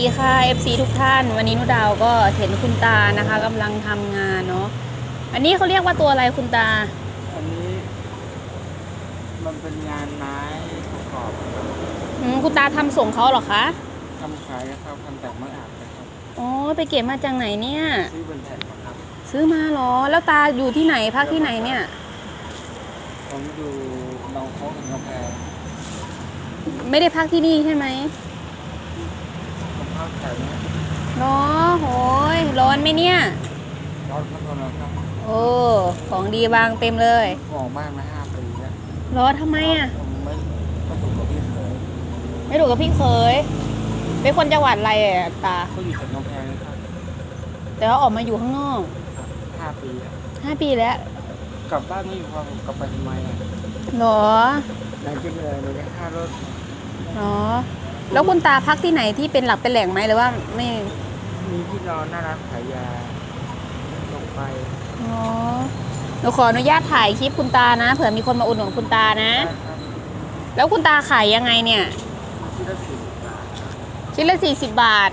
ดีค่ะ FC ทุกท่าน วันนี้นุดาวก็เห็นคุณตานะคะกำลังทำงานเนาะอันนี้เขาเรียกว่าตัวอะไรคุณตา อันนี้มันเป็นงานไม้ประกอบครับอืมคุณตาทำส่งเขาเหรอคะทำขายนะครับทำแต่ไม้อาบนะครับอ๋อไปเก็บมาจากไหนเนี่ย ซื้อบนแผ่นนะครับซื้อมาเหรอ แล้วตาอยู่ที่ไหนพักที่ไหนเนี่ย ผมอยู่หนองโค้งกำแพงไม่ได้พักที่นี่ใช่ไหมผมเข้า แถวนี้เนาะโหยร้อนไหมเนี่ยรถพัฒนาครับโอ้ ของดีวางเต็มเลยมองบ้านมาห้าปีแล้วร้อนทำไมอะผมไม่ไม่ถูกกับพี่เคยไม่ถูกกับพี่เคย เป็นคนจังหวัดอะไรอะตา เขาอยู่แถวกำแพงนะครับแต่ว่าออกมาอยู่ข้างนอกห้าปีแล้วห้าปีแล้วกลับบ้านไม่อยู่ความกลับไปทำไมอะเหรอ ไหนจะไปเลยเลยค่ารถเหรอ แล้วคุณตาพักที่ไหนที่เป็นหลักเป็นแหล่งไหมหรือว่าไม่มีที่นอนหน้าร้านขายยาลงไปอ๋อหนูขออนุญาตถ่ายคลิปคุณตานะเผื่อมีคนมาอุดหนุนคุณตานะครับแล้วคุณตาขายยังไงเนี่ย ที่ละสี่สิบบาทชิ้นละสี่สิบบาท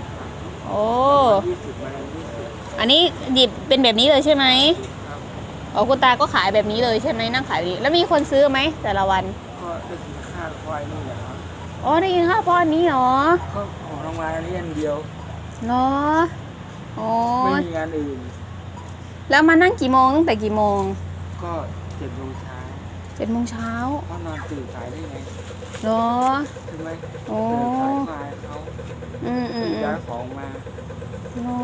โอ้ยี่สิบมาแล้วยี่สิบอันนี้หยิบเป็นแบบนี้เลยใช่ไหมครับอ๋อคุณตาก็ขายแบบนี้เลยใช่ไหมนั่งขายแบบนี้แล้วมีคนซื้อไหมแต่ละวัน ก็ได้กินข้าวควายนี่แหละครับ อ๋อได้ยินค่ะพ่ออันนี้เหรอก็ของทำงานนี้อันเดียวเหรอโอ้ไม่ยมีงานอื่น แล้วมานั่งกี่โมงตั้งแต่กี่โมง ก็เจ็ดโมงเช้าเจ็ดโมงเช้าเพราะนอนตื่นสายได้ไงเหรอใช่ไหมโอ้ตื่นสายควายเขาอืมอืมตื่นอืย้ามยของมาเหรอ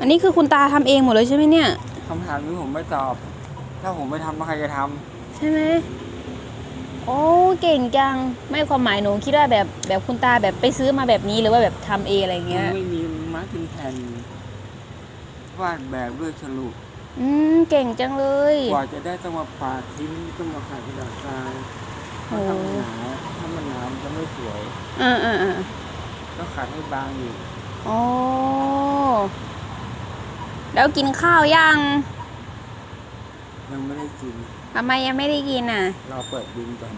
อันนี้คือคุณตาทำเองหมดเลยใช่ไหมเนี่ยคำถามนี้ผมไม่ตอบ ถ้าผมไม่ทำแล้วใครจะทใช่ไหม โอ้เก่งจังไม่ความหมายหนูคิดว่าแบบแบบคุณตาแบบไปซื้อมาแบบนี้หรือว่าแบบทำเองอะไรำเงี้ยไม่มีไม้เป็นแผ่นวาดแบบด้วยฉลุอืมเก่งจังเลยกว่าจะได้ต้องมาปาดทิ้งต้องมาขายกระดาษทรายโอ้ถ้าทำหนาถ้ามันหนามันจะไม่สวยอ่าอ่าอ่าต้องขัดให้บางอยู่โอ้แล้วกินข้าวยังยังไม่ได้กิน ทำไมยังไม่ได้กินอะ เราเปิดบินก่อน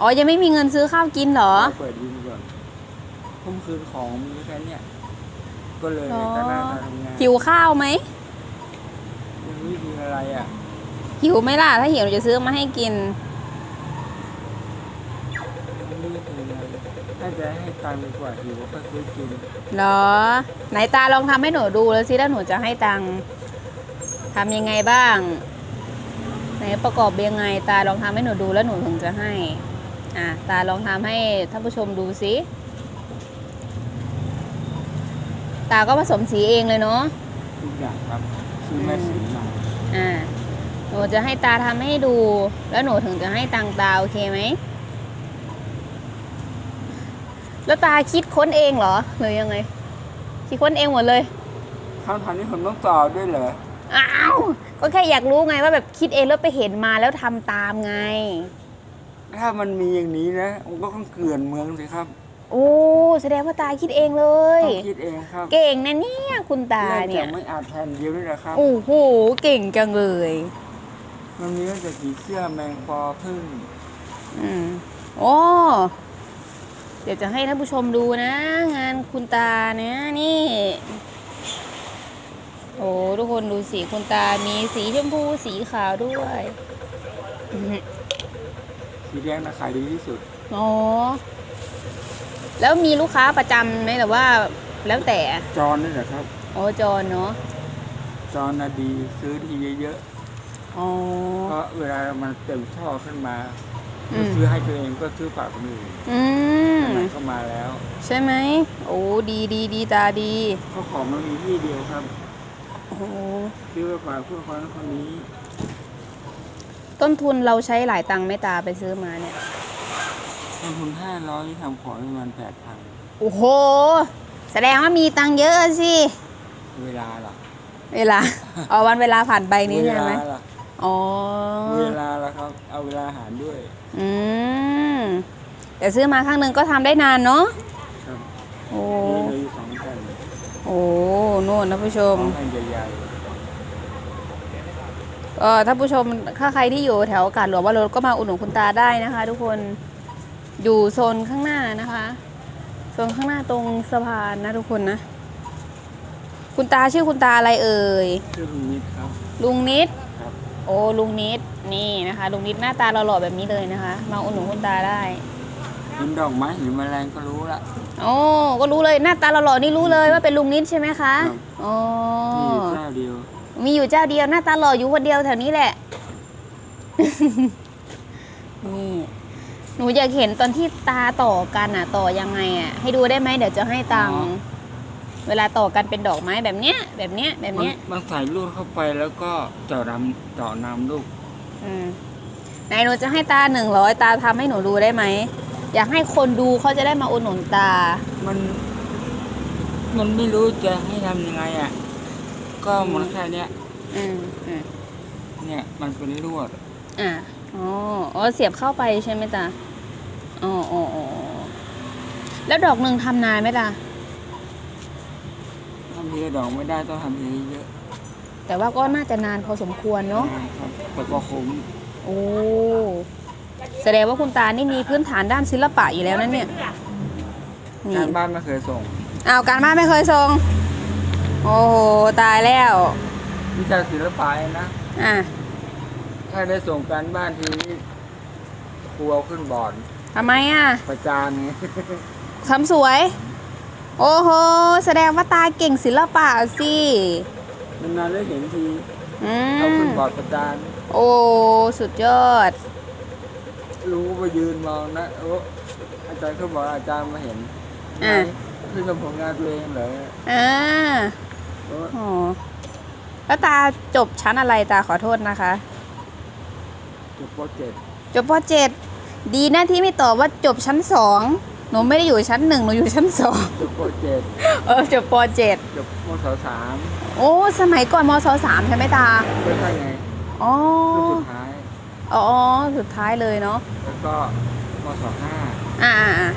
อ๋อ ยังไม่มีเงินซื้อข้าวกินเหรอ เราเปิดบินก่อนทุ่มคืนของมีแค่เนี้ยก็เลยหรอ จะนั่งทำงานหิวข้าวไหม ยังไม่มีอะไรอะหิวไหมล่ะ ถ้าหิวหนูจะซื้อมาให้กินยังไม่ได้กินอะไรถ้าจะให้ตังค์ดีกว่าหิวก็ซื้อกินเหรอ ไหนตาลองทำให้หนูดูแล้วสิแล้วหนูจะให้ตังค์ทำยังไงบ้างไหน ประกอบยังไง ตาลองทำให้หนูดูแล้วหนูถึงจะให้ อะตาลองทำให้ท่านผู้ชมดูสิตาก็ผสมสีเองเลยเนาะทุกอย่างครับซื้อแม่สีมาอ่าหนูจะให้ตาทำให้ดู แล้วหนูถึงจะให้ตังค์ตาโอเคไหมแล้วตาคิดค้นเองเหรอหรือยังไง คิดค้นเองหมดเลยคำถามนี้ผมต้องตอบด้วยเหรออ้าว ก็แค่อยากรู้ไงว่าแบบคิดเองแล้วไปเห็นมาแล้วทำตามไง ถ้ามันมีอย่างนี้นะผมก็ต้องเกลื่อนเมืองสิครับโอ้แสดงว่าตาคิดเองเลย ต้องคิดเองครับเก่งนะเนี่ยคุณตาเริ่มเนี่จายกไม่อาจแผ่นเดียวนี่แหละครับ โอ้โหเก่งจังเลย มันมีตั้งแต่ผีเสื้อแมงปอพึ่งอืมโอ้เดี๋ยวจะให้ท่านผู้ชมดูนะ งานคุณตานะนี่ โอ้ทุกคนดูสีคุณตา มีสีชมพูสีขาวด้วยอืมสีแดงนะขายดีที่สุด อ๋อ แล้วมีลูกค้าประจำไหมหรือว่า แล้วแต่จอนนี่แหละครับ อ๋อจอนเนาะจอนนะดีซื้อทีเยอะอ๋อ ๆเพราะเวลามันเต็มช่อขึ้นมาอืม ซื้อให้ตัวเองก็ซื้อฝากคนอื่นอืมไหนๆก็มาแล้วใช่ไหม โอ้ดีดีดีตาดี เพราะของมันมีที่เดียวครับ โอ้โหซื้อไปฝากเพื่อนคนนั้นคนนี้ต้นทุนเราใช้หลายตังค์ไหม่ตาไปซื้อมาเนี่ยลงทุนห้าร้อยทำของประมาณแปดพันโอ้โห แสดงว่ามีตังค์เยอะสิ เวลาล่ะเวลา อ๋อวันเวลาผ่านไปนี้เวใช่ไหมลาล่ะอ๋อ เวลาล่ะครับ เอาเวลาหารด้วย อืม แต่ซื้อมาครั้งหนึ่งก็ทำได้นานเนาะ ครับ โอ้ มีเลยอยู่สองแผ่น โอ้โน่นนะผู้ชสอมงแผ่นใหญ่ก็ถ้าผู้ชมถ้าใครที่อยู่แถวกาดหลวงว่ารถก็มาอุดหนุนคุณตาได้นะคะ ทุกคนอยู่โซนข้างหน้านะคะส่วนข้างหน้าตรงสะพานนะทุกคนนะ คุณตาชื่อคุณตาอะไรเอ่ยชื่อลุงนิดครับ ลุงนิด ครับ โอ้ลุงนิดนี่นะคะ ลุงนิดหน้าตาหล่อๆแบบนี้เลยนะคะ มาอุดหนุนคุณตาได้ กินดอกไม้หรือแมลงก็รู้ละ โอ้ก็รู้เลยหน้าตาหล่อๆนี่รู้เลยว่าเป็นลุงนิดใช่ไหมคะครับอ๋อมีอยู่เจ้าเดียวมีอยู่เจ้าเดียวหน้าตาหล่ออยู่คนเดียวแถวนี้แหละ นี่หนูอยากเห็นตอนที่ตาต่อกันอะ ต่อยังไงอะ ให้ดูได้ไหมเดี๋ยวจะให้ตังค์เวลาต่อกันเป็นดอกไม้แบบเนี้ย แบบเนี้ย แบบมันเนี้ย มันใส่ลูกเข้าไปแล้วก็เจาะนำเจาะนำลูกอืมไหนหนูจะให้ตาหนึ่งร้อยตาทำให้หนูดูได้ไหม อยากให้คนดูเขาจะได้มาอุดหนุนตา มันมันไม่รู้จะให้ทำยังไงอะ ก็มันแค่เนี้ยอืมอืมเนี่ยมันเป็นลวดอะอ๋ออ๋อเสียบเข้าไปใช่ไหมตาอ๋ออ๋ออ๋อแล้วดอกหนึ่งทำนานไหมตาทำทีละดอกไม่ได้ต้องทำทีเยอะแต่ว่าก็น่าจะนานพอสมควรเนาะครับแต่ก็คุ้ม โอ้ แสดงว่าคุณตานี่มีพื้นฐานด้านศิลปะอยู่แล้วนั่นเนี่ยนี่การบ้านไม่เคยส่งอ้าวการบ้านไม่เคยส่ง โอ้โหตายแล้ววิชาศิลปะนะอะถ้าได้ส่งการบ้านทีนี้ครูเอาขึ้นบอร์ดทำไมอะ ประจานไงทำสวย โอ้โห แสดงว่าตาเก่งศิลปะสินานๆได้เห็นทีอืเอาขึ้นมบอร์ดประจาน โอ้ สุดยอด รู้ว่ายืนมองนะโอ้อาจารย์เขาบอกอาจารย์มาเห็นอะขึ้นกับผลงานตัวเองเหรออ่าโอ้อ๋อแล้วตาจบชั้นอะไรตาขอโทษนะคะ จบโปรเจกต์จบปเจ็ดดีนะที่ไม่ตอบว่าจบชั้นสองหนูไม่ได้อยู่ชั้นหนึ่งหนูอยู่ชั้นสองจบโปรเจกต์เออจบปเจ็ดจบมศสามโอ้สมัยก่อนมศสามใช่ไหมตาไม่ใช่ไงอ๋อ รุ่นสุดท้าย อ๋อ สุดท้ายเลยเนาะ แล้วก็มศห้าอ่าอ่าอ่า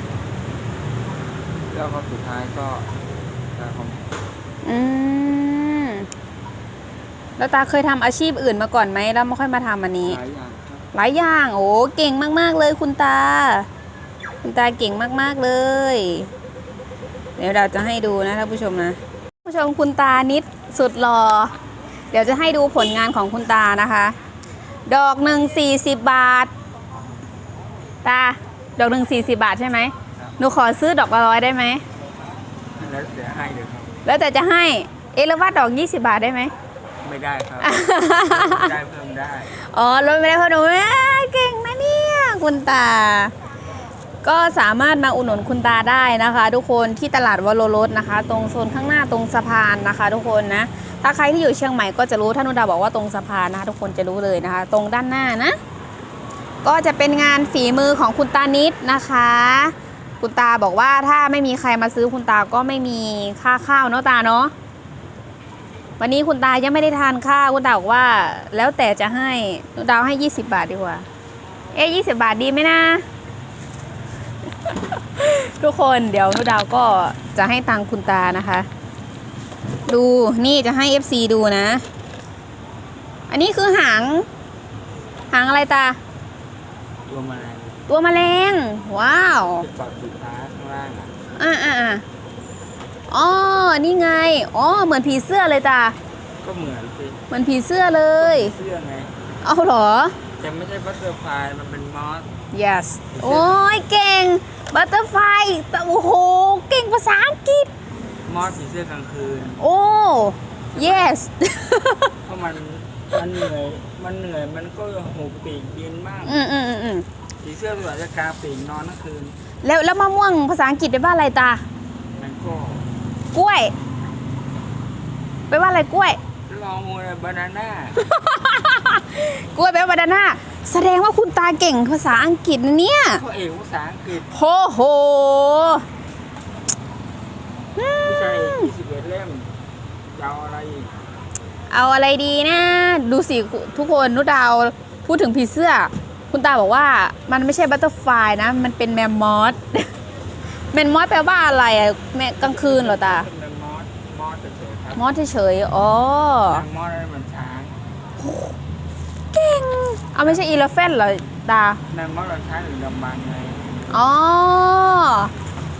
แล้วก็สุดท้ายก็การคอมอืม แล้วตาเคยทำอาชีพอื่นมาก่อนไหม แล้วไม่ค่อยมาทำอันนี้ หลายอย่างครับหลายอย่าง โอ้ เก่งมาก ๆ เลยคุณตา คุณตาเก่งมาก ๆ เลย เดี๋ยวเราจะให้ดูนะท่านผู้ชมนะท่านผู้ชมคุณตานิดสุดหล่อ เดี๋ยวจะให้ดูผลงานของคุณตานะคะ ดอกหนึ่งสี่สิบบาท ตา ดอกหนึ่งสี่สิบาทใช่ไหม หนูขอซื้อดอกละร้อยได้ไหม แล้วเดี๋ยวให้เดี๋ยวครับ แล้วแต่จะให้ เอะแล้วว่าดอกยี่สิบาทได้ไหม ไม่ได้ครับ ได้เพิ่มได้ อ๋อรถไม่ได้พอหนูเอ้ยเก่งนะเนี่ยคุณตา ก็สามารถมาอุดหนุนคุณตาได้นะคะ ทุกคนที่ตลาดวโรรสนะคะ ตรงโซนข้างหน้าตรงสะพานนะคะ ทุกคนนะ ถ้าใครที่อยู่เชียงใหม่ก็จะรู้ท่านุดาบอกว่าตรงสะพานนะคะ ทุกคนจะรู้เลยนะคะ ตรงด้านหน้านะ ก็จะเป็นงานฝีมือของคุณตานิดนะคะ คุณตาบอกว่าถ้าไม่มีใครมาซื้อคุณตาก็ไม่มีค่าข้าวเนาะตาเนาะวันนี้คุณตายังไม่ได้ทานข้าวคุณตาบอกว่า แล้วแต่จะให้นูดาวให้20บาทดีกว่า เอ๊ะ20บาทดีไหมนะ ทุกคนเดี๋ยวนูดาวก็จะให้ตังคุณตานะคะ ดูนี่จะให้ FC ดูนะ อันนี้คือหาง หางอะไรตา ตัวแมลงตัวแมลง ว้าวจะปักสุดท้ายข้างล่างอะอ่าอ่าอ่าอ๋อ นี่ไง อ๋อ เหมือนผีเสื้อเลยตา ก็เหมือนสิเหมือนผีเสื้อเลย เสื้อไงเอาเหรอ แต่ไม่ใช่บัตเตอร์ฟลายมันเป็นมอส yes โอ้ยเก่ง บัตเตอร์ไฟโอ้โห เก่งภาษาอังกฤษ มอสสีเสื้อกลางคืน โอ้ yes เพราะมันมันเหนื่อยมันเหนื่อยมันก็หูปีกยืนมากอืมอืมอืมอืมสีเสื้อตัวจะกาปีกนอนทั้งคืนแล้วแล้วมะม่วงภาษาอังกฤษแปลว่าอะไรตา มันก็กล้วยแปลว่าอะไรกล้วย ลองมูลบานาน่ากล้วยแปลว่าบานาน่าแสดงว่าคุณตาเก่งภาษาอังกฤษนะเนี่ย เขาเอกภาษาอังกฤษโหโห วิชาเอก21เล่ม จะเอาอะไรอีกเอาอะไรดีนะ ดูสิทุกคนนุดาวพูดถึงผีเสื้อ คุณตาบอกว่ามันไม่ใช่บัตเตอร์ไฟนะ มันเป็นแมมมอสแมมมอสแปลว่าอะไรอะแม่กลางคืนเหรอตาเป็นมอสมอสเฉยๆครับมอสเฉยๆอ๋อทางมอสนั่นมันช้างเก่งเอาไม่ใช่อีเลฟเฟนเหรอตานางมอสมันช้างหรือดำบังไงอ๋อ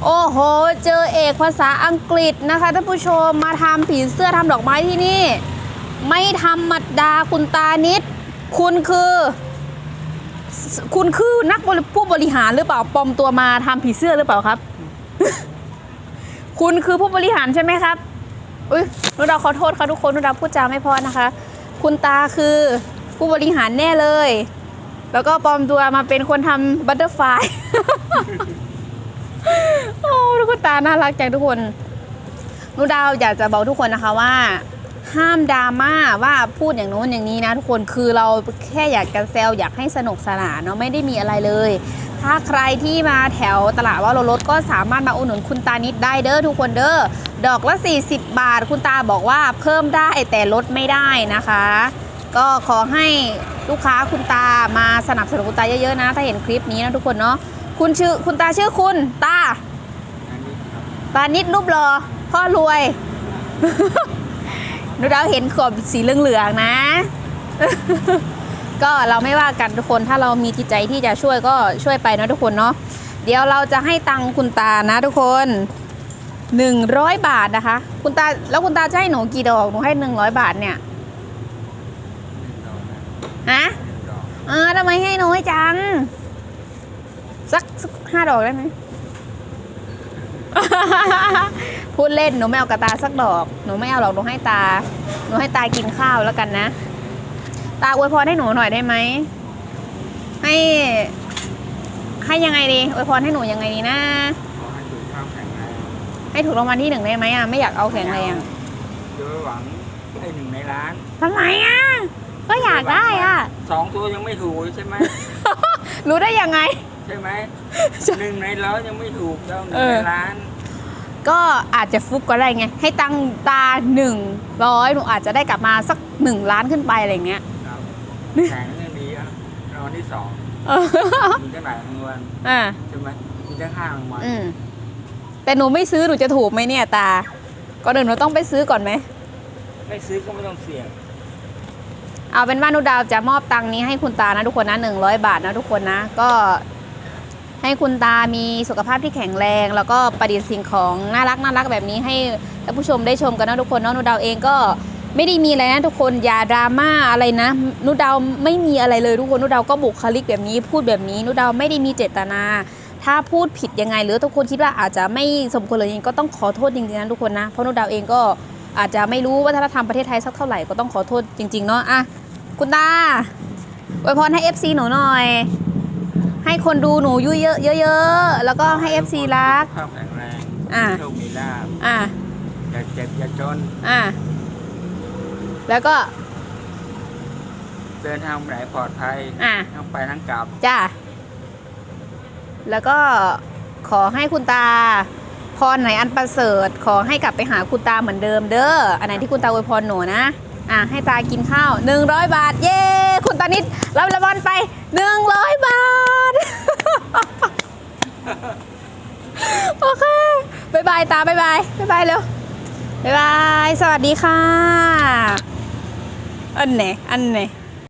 โอ้โห เจอเอกภาษาอังกฤษนะคะท่านผู้ชมมาทำผีเสื้อทำดอกไม้ที่นี่ ไม่ธรรมดาคุณตานิด คุณคือ คุณคือนักผู้บริหารหรือเปล่าปลอมตัวมาทำผีเสื้อหรือเปล่าครับ คุณคือผู้บริหารใช่ไหมครับ อุ้ยนุดาขอโทษค่ะทุกคนนุดาพูดจาไม่พอนะคะ คุณตาคือผู้บริหารแน่เลย แล้วก็ปลอมตัวมาเป็นคนทำบัตเตอร์ไฟ โอ้ทุกคนตาน่ารักจังทุกคนนุดาวอยากจะบอกทุกคนนะคะว่า ห้ามดราม่าว่าพูดอย่างโน้นอย่างนี้นะทุกคนคือเราแค่อยากกันแซวอยากให้สนุกสนานเนาะไม่ได้มีอะไรเลย ถ้าใครที่มาแถวตลาดว่าโรรถก็สามารถมาอุดหนุนคุณตานิดได้เด้อทุกคนเด้อดอกละ 40 บาท คุณตาบอกว่าเพิ่มได้แต่ลดไม่ได้นะคะ ก็ขอให้ลูกค้าคุณตามาสนับสนุนคุณตาเยอะๆนะ ถ้าเห็นคลิปนี้นะทุกคนเนาะ คุณชื่อคุณตาชื่อคุณ ตาอันนี้ครับตานิดรูปรอ พ่อรวย หนูดาวเห็นขอบสีเหลืองๆนะ ก็เราไม่ว่ากันทุกคนถ้าเรามีจิตใจที่จะช่วยก็ช่วยไปนะทุกคนเนาะเดี๋ยวเราจะให้ตังค์คุณตานะทุกคนหนึ่งร้อยบาทนะคะ คุณตาแล้วคุณตาจะให้หนูกี่ดอกหนูให้หนึ่งร้อยบาทเนี่ยหนึ่งดอกนะฮะหนึ่งดอกเออทำไมให้น้อยจัง สักสักห้าดอกได้ไหม พูดเล่นหนูไม่เอากระตาสักดอก หนูไม่เอาหรอกหนูให้ตา หนูให้ตากินข้าวแล้วกันนะ ตาอวยพรให้หนูหน่อยได้ไหม ให้ ให้ยังไงดีอวยพรให้หนูยังไงดีนะขอให้สุขภาพแข็งแรงให้ถูกรางวัลที่หนึ่งได้ไหมอะไม่อยากเอาแข็งแรงเดี๋ยวหวังให้หนึ่งในล้านทำไมอะก็อยากได้อะสองตัวยังไม่ถูกใช่ไหม รู้ได้ยังไงใช่ไหมหนึ่งในร้อยยังไม่ถูกแล้วหนึ่เองอในล้าน ก็อาจจะฟุกก็ได้ไง ให้ตังค์ตาหนึ่งร้อยหนูอาจจะได้กลับมาสักหนึ่งล้านขึ้นไปอะไรเงี้ยครับแข็งเรื่องดีอะรางวัลที่สองเออมีตั้งหลายรางวัลอ่าใช่ไหมมีตั้งห้ารางวัลอืมแต่หนูไม่ซื้อหนูจะถูกไหมเนี่ยตาก่อนอื่นหนูต้องไปซื้อก่อนไหมไม่ซื้อก็ไม่ต้องเสี่ยงเอาเป็นว่าหนูดาวจะมอบตังค์นี้ให้คุณตานะทุกคนนะหนึ่งร้อยบาทนะทุกคนนะ ก็ ให้คุณตามีสุขภาพที่แข็งแรง แล้วก็ประดิษฐ์สิ่งของน่ารักน่ารักแบบนี้ให้ท่านผู้ชมได้ชมกันนะทุกคนเนาะนูดาวเองก็ไม่ได้มีอะไรนะทุกคนอย่าดราม่าอะไรนะนูดาวไม่มีอะไรเลยทุกคนนูดาวก็บุคลิกแบบนี้ พูดแบบนี้นูดาวไม่ได้มีเจตนา ถ้าพูดผิดยังไงหรือทุกคนคิดว่าอาจจะไม่สมควรเลยจริงก็ต้องขอโทษจริงๆนะทุกคนนะเพราะนูดาวเองก็อาจจะไม่รู้วัฒนธรรมประเทศไทยสักเท่าไหร่ก็ต้องขอโทษจริงๆเนาะอะคุณตาอวยพรให้ FC หนูหน่อย ให้คนดูหนูยุ่ยเยอะเยอะๆแล้วก็ให้ FC รักสุขภาพแข็งแรงอ่า โชคมีลาภอะอย่าเจ็บอย่าจน อะแล้วก็เดินทางไปไหนปลอดภัยอะ ทั้งไปทั้งกลับ จ้าแล้วก็ขอให้คุณตาพรไหนอันประเสริฐ ขอให้กลับไปหาคุณตาเหมือนเดิมเด้อ อันไหนที่คุณตาอวยพรหนูนะ อะให้ตากินข้าว 100 บาท เย้ คุณตานิดรับรางวัลไป 100 บาท โอเคบายบายตาบายบายบายบายเร็วบายบาย สวัสดีค่ะ อันไหน อันไหน